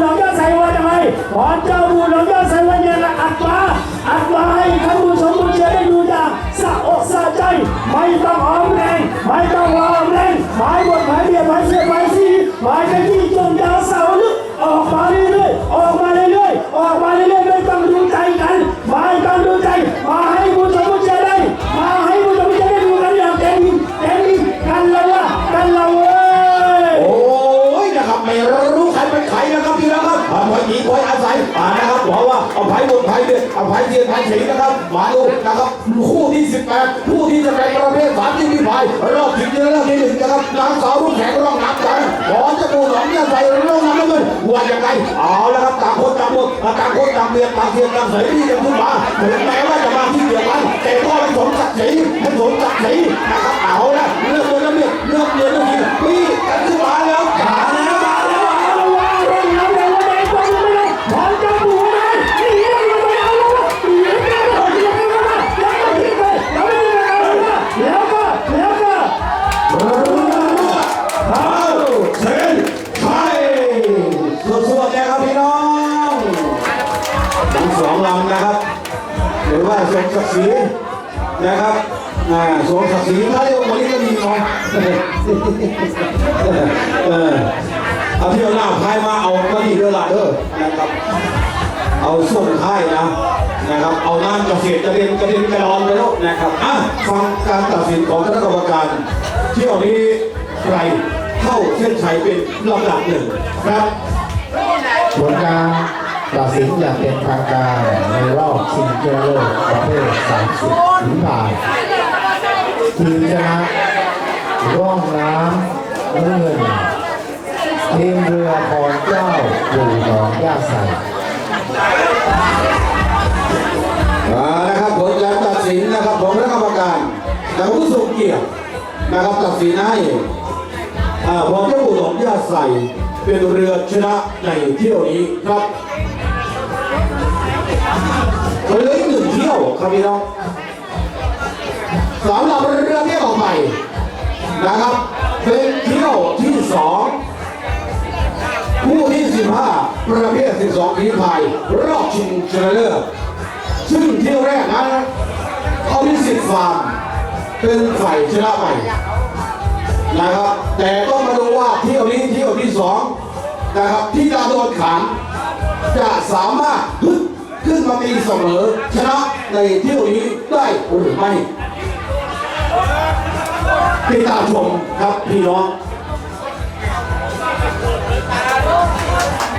หลงยอดใส่วันอะไรขอเจ้าบุญหลงยอดใส่วันเย็นและอัดมาอัดมาให้ท่านผู้ชมผู้เชียร์ได้ดูอย่างสะอกสะใจ ไม่ต้องออมแรง ไม่ต้องรอมแรงหมายบทหมายเบียดหมายเสียดหมายสีหมายไป รู้ใครเป็นใครนะครับพี่นะครับอ่าพอหญิงพอยอาศัยอ่านะครับบอกว่าเอาไผ่บนไผ่เดือดเอาไผ่เทียนไผ่สีนะครับมาดูนะครับคู่ที่ 18 คู่ที่จะเป็นประเภทสามที่พี่ไผ่รอบชิงชนะเลิศที่หนึ่งนะครับนางสาวรุ่งแข็งร่องน้ำกันขอจะปูหลงยาใส่ร่องน้ำเงินว่าอยังไงเอาแล้วครับต่างคนต่างหมดต่างคนต่างเบียดต่างเทียนต่างเสยที่จะขึ้นมาถึงแม้ว่าจะมาที่เดียว หรือว่าสมศักดิ์ศรีนะครับอ่าสมศักดิ์ศรีถ้าเรียกว่าคนนี้ก็ดีเนาะเออเอาเที่ยวหน้าพายมาเอาก็ดีเด้อล่ะเด้อนะครับ เอาส่วนค่ายนะนะครับ เอาน้ำเกษตรกระเด็นกระเด็นกระดอนไปแล้วนะครับอะฟังการตัดสินของคณะกรรมการเที่ยวนี้ใครเข้าเส้นชัยเป็นลำดับหนึ่งครับผลการตัดสินอย่างเป็นทางการ ชิงชนะเลิศประเภท30ถึงผ่านทีมชนะร่องน้ำน้ำเงินทีมเรือพรเจ้าปู่หนองย่าใสอ่านะครับผลการตัดสินนะครับของคณะกรรมการแต่ผู้ทรงเกียรตินะครับตัดสินให้อ่าพอเจ้าปู่หลงยาใส่เป็นเรือชนะในเที่ยวนี้ครับ ครับพี่น้องสำหรับเรือเที่ยวต่อไปนะครับ เป็นเที่ยวที่สองคู่ที่ 15 ประเภท 12ฝีพายรอบชิงชนะเลิศซึ่งเที่ยวแรกนั้นเขามีสิทธิ์ฟาร์มเป็นฝ่ายชนะไปนะครับแต่ต้องมาดูว่าเที่ยวนี้เที่ยวที่สองนะครับที่ดาวโดนขันจะสามารถขึ้น ขึ้นมาตีเสมอชนะในเที่ยวนี้ได้หรือไม่ติดตามชมครับพี่น้อง